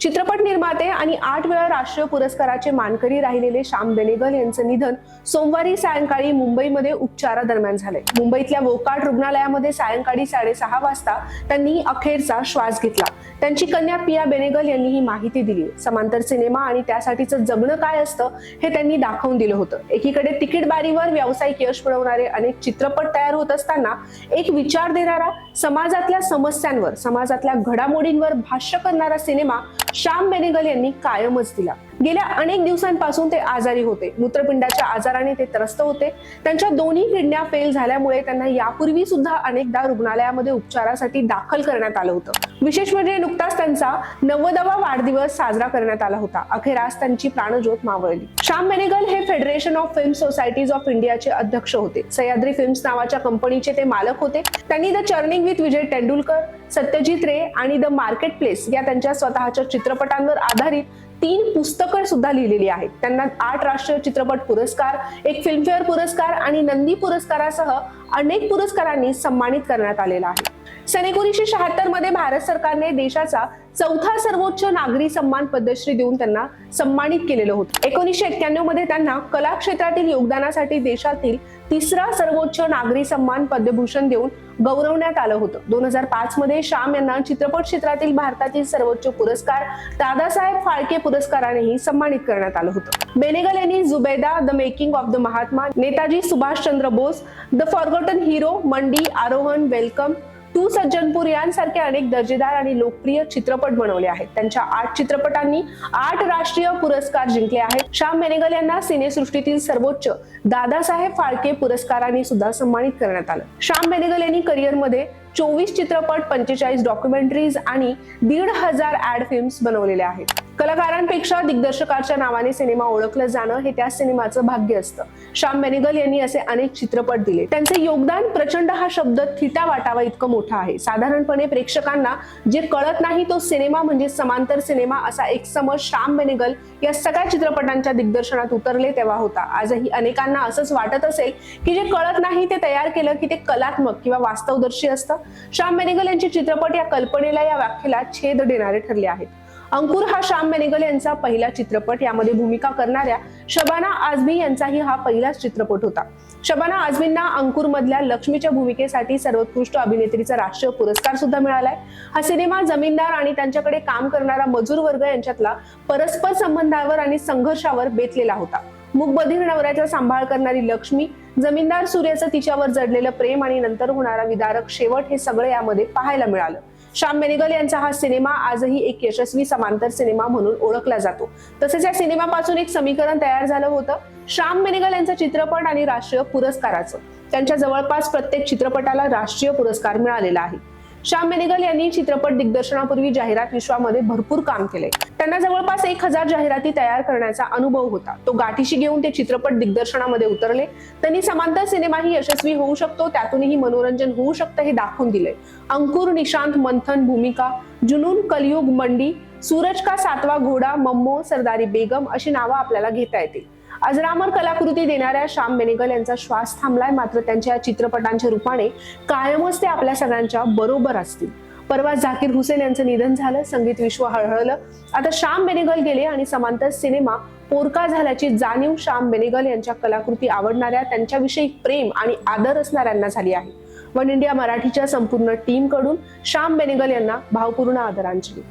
चित्रपट निर्माते आणि आठ वेळा राष्ट्रीय पुरस्काराचे मानकरी राहिलेले श्याम बेनेगल यांचं निधन सोमवारी सायंकाळी मुंबईमध्ये उपचारादरम्यान झाले मुंबईतल्या वोकाट रुग्णालयामध्ये सायंकाळी साडेसहा वाजता त्यांनी अखेरचा श्वास घेतला. त्यांची कन्या पिया बेनेगल यांनी ही माहिती दिली. समांतर सिनेमा आणि त्यासाठीचं जगणं काय असतं हे त्यांनी दाखवून दिलं होतं. एकीकडे तिकीट बारीवर व्यावसायिक यश मिळवणारे अनेक चित्रपट तयार होत असताना एक विचार देणारा समाजातल्या समस्यांवर समाजातल्या घडामोडींवर भाष्य करणारा सिनेमा श्याम बेनेगल यांनी कायमच दिला. गेल्या अनेक दिवसांपासून ते आजारी होते. मूत्रपिंडाच्या आजाराने ते त्रस्त होते. त्यांच्या दोन्ही किडन्या फेल झाल्यामुळे त्यांना यापूर्वी सुद्धा अनेकदा रुग्णालयामध्ये उपचारासाठी दाखल करण्यात आलं होतं. विशेष म्हणजे नुकताच त्यांचा नव्वदावा वाढदिवस साजरा करण्यात आला होता. अखेर आज त्यांची प्राणज्योत मावळली. श्याम बेनेगल हे federation of film societies of इंडियाचे अध्यक्ष होते. सह्याद्री फिल्म्स नावाच्या कंपनीचे ते मालक होते. त्यांनी the churning with Vijay Tendulkar Satyajit Ray आणि द मार्केट प्लेस या त्यांच्या स्वतःच्या चित्रपटांवर आधारित तीन पुस्तकं सुद्धा लिहिलेली आहेत. त्यांना आठ राष्ट्रीय चित्रपट पुरस्कार एक फिल्मफेअर पुरस्कार आणि नंदी पुरस्कारासह अनेक पुरस्कारांनी सन्मानित करण्यात आलेला आहे. सन एकोणीसशे शहात्तरमध्ये भारत सरकारने देशाचा चौथा सर्वोच्च नागरी सन्मान पद्मश्री देऊन त्यांना सन्मानित केलेलं होतं. एकोणीसशे एक्क्याण्णवमध्ये त्यांना कला क्षेत्रातील योगदानासाठी देशातील तिसरा सर्वोच्च नागरी सन्मान पद्मभूषण देऊन गौरवण्यात आलं होतं. दोन हजार पाच मध्ये श्याम यांना चित्रपट क्षेत्रातील भारतातील सर्वोच्च पुरस्कार दादासाहेब फाळके पुरस्कारानेही सन्मानित करण्यात आलं होतं. बेनेगल यांनी Zubeidaa the making of the Mahatma Netaji Subhashchandra Bose the forgotten hero Mandi Arohan welcome to Sajjanpur यांसारखे अनेक दर्जेदार आणि लोकप्रिय चित्रपट बनवले आहेत. त्यांच्या आठ चित्रपटांनी आठ राष्ट्रीय पुरस्कार जिंकले आहेत. श्याम मेनेगल यांना सिनेसृष्टीतील सर्वोच्च दादासाहेब फाळके पुरस्काराने सुद्धा सन्मानित करण्यात आलं. श्याम मेनेगल यांनी करिअरमध्ये चोवीस चित्रपट पंचेचाळीस डॉक्युमेंटरीज आणि दीड हजार ऍड फिल्म्स बनवलेल्या आहेत. कलाकारांपेक्षा दिग्दर्शकाच्या नावाने सिनेमा ओळखलं जाणं हे त्या सिनेमाचं भाग्य असतं. श्याम बेनेगल यांनी असे अनेक चित्रपट दिले. त्यांचे योगदान प्रचंड हा शब्द थिटा वाटावा इतकं मोठा आहे. साधारणपणे प्रेक्षकांना जे कळत नाही तो सिनेमा म्हणजे समांतर सिनेमा असा एक समज श्याम बेनेगल या सगळ्या चित्रपटांच्या दिग्दर्शनात उतरले तेव्हा होता. आजही अनेकांना असंच वाटत असेल की जे कळत नाही ते तयार केलं की ते कलात्मक किंवा वास्तवदर्शी असतं. श्याम बेनेगल यांचे चित्रपट या कल्पनेला या व्याख्येला छेद देणारे ठरले आहेत. अंकुर हा श्याम बेनेगल यांचा पहिला चित्रपट. यामध्ये भूमिका करणाऱ्या शबाना आझमी यांचाही हा पहिलाच चित्रपट होता. शबाना आझमींना अंकुर मधल्या लक्ष्मीच्या भूमिकेसाठी सर्वोत्कृष्ट अभिनेत्रीचा राष्ट्रीय पुरस्कार सुद्धा मिळालाय. हा सिनेमा जमीनदार आणि त्यांच्याकडे काम करणारा मजूर वर्ग यांच्यातला परस्पर संबंधावर आणि संघर्षावर बेतलेला होता. मूकबधीर नवऱ्याचा सांभाळ करणारी लक्ष्मी जमीनदार सूर्याचं तिच्यावर जडलेलं प्रेम आणि नंतर होणारा विदारक शेवट हे सगळं यामध्ये पाहायला मिळालं. श्याम बेनेगल यांचा हा सिनेमा आजही एक यशस्वी समांतर सिनेमा म्हणून ओळखला जातो. तसेच या सिनेमापासून एक समीकरण तयार झालं होतं. श्याम बेनेगल यांचा चित्रपट आणि राष्ट्रीय पुरस्काराचं. त्यांच्या जवळपास प्रत्येक चित्रपटाला राष्ट्रीय पुरस्कार मिळालेला आहे. श्याम बेनेगल यांनी चित्रपट दिग्दर्शनापूर्वी जाहिरात विश्वामध्ये भरपूर काम केले. त्यांना जवळपास एक हजार जाहिराती तयार करण्याचा अनुभव होता. तो गाठीशी घेऊन ते चित्रपट दिग्दर्शनामध्ये उतरले. त्यांनी समांतर सिनेमाही यशस्वी होऊ शकतो त्यातूनही मनोरंजन होऊ शकतं हे दाखवून दिले. अंकुर निशांत मंथन भूमिका जुनून कलयुग मंडी सूरज का सातवा घोडा मम्मो सरदारी बेगम अशी नावं आपल्याला घेता येतील. अजरामर कलाकृती देणाऱ्या श्याम बेनेगल यांचा श्वास थांबलाय मात्र त्यांच्या या चित्रपटांच्या रूपाने कायमच ते आपल्या सगळ्यांच्या बरोबर असतील. परवा झाकीर हुसेन यांचं निधन झालं संगीत विश्व हळहळलं. आता श्याम बेनेगल गेले आणि समांतर सिनेमा पोरका झाल्याची जाणीव श्याम बेनेगल यांच्या कलाकृती आवडणाऱ्या त्यांच्याविषयी प्रेम आणि आदर असणाऱ्यांना झाली आहे. वन इंडिया मराठीच्या संपूर्ण टीमकडून श्याम बेनेगल यांना भावपूर्ण आदरांजली.